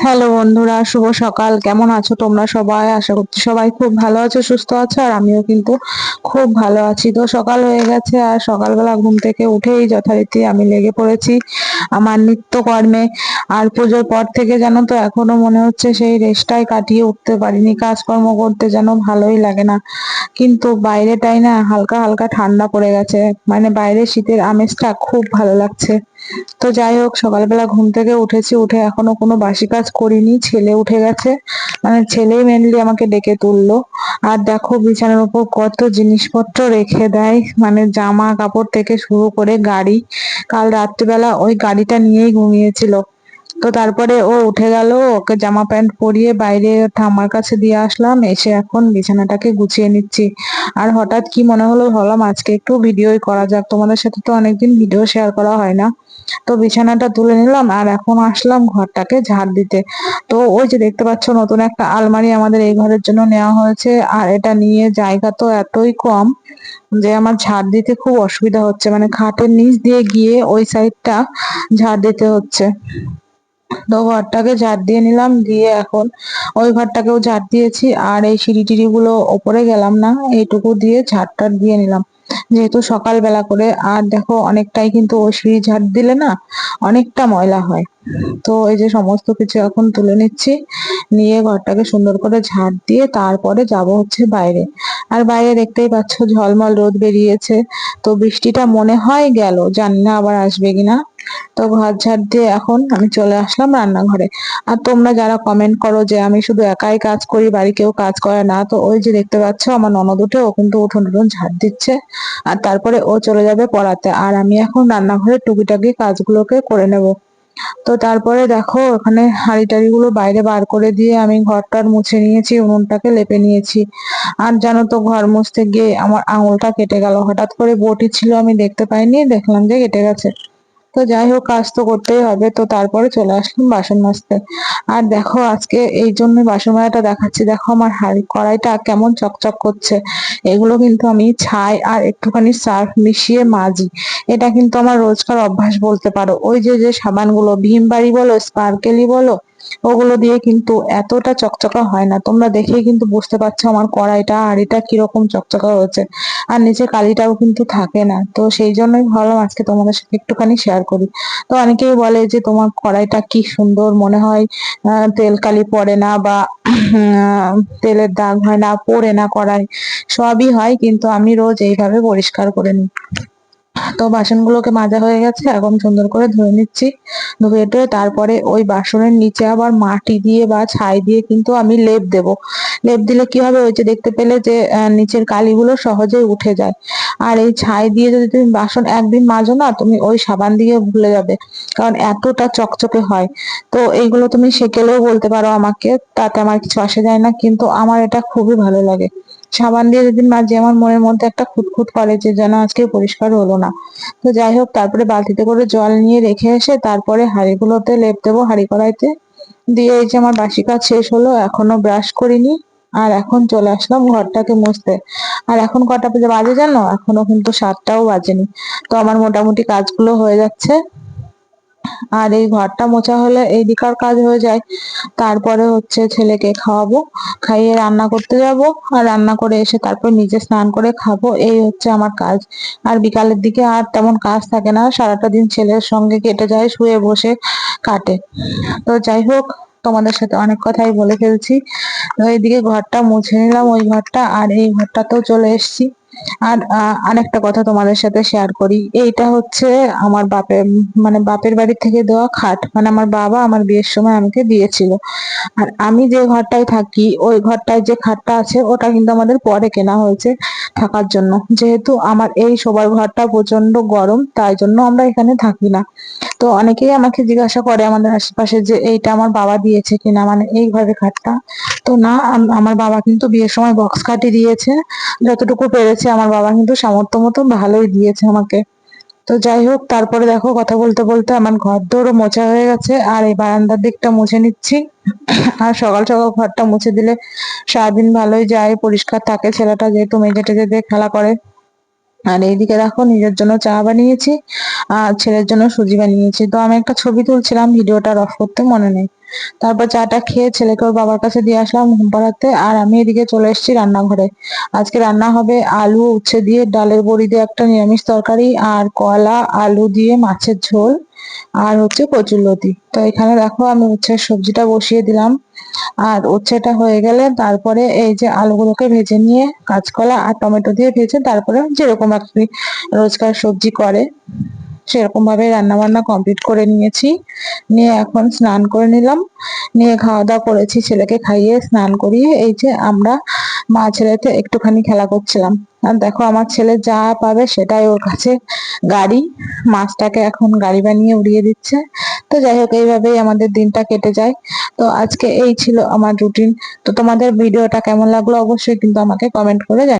Hello বন্ধুরা, শুভ সকাল। কেমন আছো তোমরা সবাই? আশা করছি সবাই খুব ভালো আছো, সুস্থ আছো, আর আমিও কিন্তু খুব ভালো আছি। তো সকাল হয়ে গেছে, আর সকালবেলা ঘুম থেকে উঠেই যথারীতি আমি লেগে পড়েছি আমার নিত্যকর্মে। আর পুজোর পর থেকে যেন তো এখনও মনে হচ্ছে সেই রেস্টটাই কাটিয়ে উঠতে পারিনি, কাজকর্ম করতে যেন ভালোই লাগে না। কিন্তু বাইরেটাই না হালকা হালকা ঠান্ডা পড়ে গেছে মানে বাইরে শীতের আমেজটা খুব ভালো লাগছে। তো যাই হোক, সকালবেলা ঘুম থেকে উঠেছি, উঠে এখনও কোনো বাসি কাজ করিনি, ছেলে উঠে গেছে। মানে ছেলে মেনলি আমাকে ডেকে তুললো। আর দেখো বিছানার উপর কত জিনিসপত্র রেখে দেয়। মানে জামা কাপড় থেকে শুরু করে গাড়ি। কাল রাত্রিবেলা ওই গাড়িটা নিয়েই ঘুমিয়েছিল। তো তারপরে ও উঠে গেল, ওকে জামা প্যান্ট পরিয়ে বাইরে ঠাম্মার কাছে দিয়ে আসলাম, এসে এখন বিছানাটাকে গুছিয়ে নিচ্ছি। আর হঠাৎ কি মনে হলো ভাবলাম, আজকে একটু ভিডিওই করা যাক, তোমাদের সাথে তো অনেকদিন ভিডিও শেয়ার করা হয় না। তো বিছানাটা তুলে নিলাম আর এখন আসলাম ঘরটাকে ঝাড় দিতে। তো ওই যে দেখতে পাচ্ছ, নতুন একটা আলমারি আমাদের এই ঘরের জন্য নেওয়া হয়েছে, আর এটা নিয়ে জায়গা তো এতই কম যে আমার ঝাড় দিতে খুব অসুবিধা হচ্ছে। মানে খাটের নিচ দিয়ে গিয়ে ওই সাইডটা ঝাড় দিতে হচ্ছে। তো ঘরটাকে ঝাড় দিয়ে নিলাম, দিয়ে এখন ওই ঘরটাকেও ঝাড় দিয়েছি। আর এই সিঁড়ি টিড়ি গুলো ওপরে গেলাম না, এইটুকু দিয়ে ঝাড়টা দিয়ে নিলাম। যেহেতু সকালবেলা করে, আর দেখো অনেকটাই কিন্তু ও সিঁড়ি ঝাড় দিলে না অনেকটা ময়লা হয়। তো এই যে সমস্ত কিছু এখন তুলে নিচ্ছি, নিয়ে ঘরটাকে সুন্দর করে ঝাড় দিয়ে তারপরে যাব হচ্ছে বাইরে। আর বাইরে দেখতেই পাচ্ছ ঝলমল রোদ বেরিয়েছে, তো বৃষ্টিটা মনে হয় গেল, জানি না আবার আসবে কিনা। তো ঘর ঝাড় দিয়ে এখন আমি চলে আসলাম রান্নাঘরে। আর তোমরা যারা কমেন্ট করো যে আমি শুধু একাই কাজ করি, বাড়ি কেউ কাজ করে না, তো ওই যে দেখতে পাচ্ছ আমার ননদ উঠে, ও কিন্তু উঠোন উঠোন ঝাড় দিচ্ছে। আর তারপরে ও চলে যাবে পড়াতে। আর আমি এখন রান্নাঘরে টুকিটাকি কাজগুলোকে করে নেব। তো তারপরে দেখো, ওখানে হাঁড়ি টাড়ি গুলো বাইরে বার করে দিয়ে আমি ঘরটার মুছে নিয়েছি, উনুনটাকে লেপে নিয়েছি। আর জানো তো ঘর মুছতে গিয়ে আমার আঙুলটা কেটে গেল। হঠাৎ করে বটি ছিল, আমি দেখতে পাইনি, দেখলাম যে কেটে গেছে। তো যাই হোক, কাজ তো করতেই হবে। তো তারপরে চলে আসলাম বাসন মাজতে। আর দেখো, আজকে এই জন্য বাসন মাজাটা দেখাচ্ছি। দেখো, আমার হাড়ি কড়াইটা কেমন চকচক করছে। এগুলো কিন্তু আমি ছাই আর একটুখানি সার্ফ মিশিয়ে মাজি। এটা কিন্তু আমার রোজকার অভ্যাস বলতে পারো। ওই যে যে সাবানগুলো, ভীম বাড়ি বলো স্পার্কেলি বলো ওগুলো দিয়ে কিন্তু এতটা চকচকা হয় না। তোমরা দেখে কিন্তু বুঝতে পারছ আমার কড়াইটা আর এটা কীরকম চকচকা হয়েছে। আর নিচে কালিটাও কিন্তু থাকে না। তো সেই জন্যই ভাবলাম আজকে তোমাদের সাথে একটুখানি শেয়ার করি। তো অনেকেই বলে যে তোমার কড়াইটা কি সুন্দর মনে হয় তেল কালি পড়ে না বা তেলের দাগ হয় না, পড়ে না কড়াই। সবই হয় কিন্তু আমি রোজ এইভাবে পরিষ্কার করে নিই। তো বাসনগুলোকে মাজা হয়ে গেছে, এখন সুন্দর করে ধুয়ে নিচ্ছি। ধুয়ে টুয়ে তারপরে ওই বাসনের নিচে আবার মাটি দিয়ে বা ছাই দিয়ে কিন্তু আমি লেপ দেব। লেপ দিলে কি হবে? ওই যে দেখতে পেলে যে নিচের কালিগুলো সহজেই উঠে যায়। আর এই ছাই দিয়ে যদি তুমি বাসন একদিন মাজো না, তুমি ওই সাবান দিয়ে ভুলে যাবে, কারণ এতটা চকচকে হয়। তো এইগুলো তুমি সেকেলেও বলতে পারো আমাকে, তাতে আমার কিছু আসে যায় না, কিন্তু আমার এটা খুবই ভালো লাগে। সাবান দিয়ে যেদিন মাঝে আমার মনের মধ্যে একটা খুঁতখুত করে যে যেন আজকে পরিষ্কার হলো না। তো যাই হোক, তারপরে বালতিতে করে জল নিয়ে রেখে এসে তারপরে হাঁড়িগুলোতে লেপ দেবো, হাঁড়ি কড়াইতে। দিয়ে এই যে আমার বাসি কাজ শেষ হলো, এখনও ব্রাশ করিনি। আর এখন চলে আসলাম ঘরটাকে মুছতে। আর এখন কটা বাজে জানো? এখনও কিন্তু সাতটাও বাজেনি। তো আমার মোটামুটি কাজগুলো হয়ে যাচ্ছে। আর এই ঘরটা মোছা হলে এই দিকার কাজ হয়ে যায়। তারপরে হচ্ছে ছেলেকে খাওয়াবো, খাইয়ে রান্না করতে যাব আর রান্না করে এসে তারপর নিজে স্নান করে খাব। এই হচ্ছে আমার কাজ। আর বিকালের দিকে আর তেমন কাজ থাকে না। সারাটা দিন ছেলের সঙ্গে কেটে যায়, শুয়ে বসে কাটে। তো যাই হোক, তোমাদের সাথে অনেক কথাই বলে ফেলছি। এইদিকে ঘরটা মুছে নিলাম ওই ঘরটা, আর এই ঘরটাতেও চলে এসছি। আর আরেকটা কথা তোমাদের সাথে শেয়ার করি। এইটা হচ্ছে আমার বাপের মানে বাপের বাড়ি থেকে দেওয়া খাট। মানে আমার বাবা আমার বিয়ের সময় আমাকে দিয়েছিল। আর আমি যে ঘরটায় থাকি, ওই ঘরটায় যে খাটটা আছে, ওটা কিন্তু আমাদের পরে কেনা হয়েছে থাকার জন্য। যেহেতু আমার এই শোবার ঘরটা প্রচণ্ড গরম, তাই জন্য আমরা এখানে থাকি না। তো অনেকেই আমাকে জিজ্ঞাসা করে আমাদের আশেপাশে যে, এইটা আমার বাবা দিয়েছে কিনা? মানে এই ঘরের খাটটা। তো না আমার বাবা কিন্তু বিয়ের সময় বক্স খাটি দিয়েছে। যতটুকু পেরেছে আমার বাবা কিন্তু সামর্থ্য মতো ভালোই দিয়েছে আমাকে। তো যাই হোক, তারপরে দেখো কথা বলতে বলতে আমার ঘর দৌড়ও মোছা হয়ে গেছে। আর এই বারান্দার দিকটা মুছে নিচ্ছি। আর সকাল সকাল ঘরটা মুছে দিলে সারাদিন ভালোই যায়, পরিষ্কার থাকে। ছেলেটা যেহেতু মেঝে টেজে দিয়ে খেলা করে। আর এইদিকে দেখো নিজের জন্য চা বানিয়েছি, আর ছেলের জন্য সুজি বানিয়েছি। তো আমি একটা ছবি তুলছিলাম, ভিডিওটা অফ করতে মনে নেই। তারপর চাটা খেয়ে ছেলেকে ওর বাবার কাছে দিয়ে আসলাম ঘুম পাড়াতে, আর আমি এদিকে চলে এসেছি রান্নাঘরে। আজকে রান্না হবে আলু, উচ্ছে দিয়ে, ডালের বড়ি দিয়ে একটা নিরামিষ তরকারি, আর কলা, আলু দিয়ে মাছের ঝোল, আর হচ্ছে কচুরলতি তো এখানে দেখো আমি উচ্ছের সবজিটা বসিয়ে দিলাম। আর উচ্ছেটা হয়ে গেলে তারপরে এই যে আলুগুলোকে ভেজে নিয়ে কাঁচকলা আর টমেটো দিয়ে ভেজে তারপরে যেরকম আর রোজকার সবজি করে। সেরকম ভাবে রান্না বান্না কমপ্লিট করে নিয়েছি। নিয়ে এখন স্নান করে নিলাম। নিয়ে খাওয়া দাওয়া করেছি, ছেলেকে খাইয়ে স্নান করিয়ে এই যে আমরা মা ছেলেতে একটুখানি খেলা করছিলাম। আর দেখো আমার ছেলে যা পাবে সেটাই ওর কাছে গাড়ি। মাছটাকে এখন গাড়ি বানিয়ে উড়িয়ে দিচ্ছে। তো যাই হোক, এইভাবেই আমাদের দিনটা কেটে যায়। তো আজকে এই ছিল আমার রুটিন তো তোমাদের ভিডিওটা কেমন লাগল অবশ্যই কিন্তু আমাকে কমেন্ট করে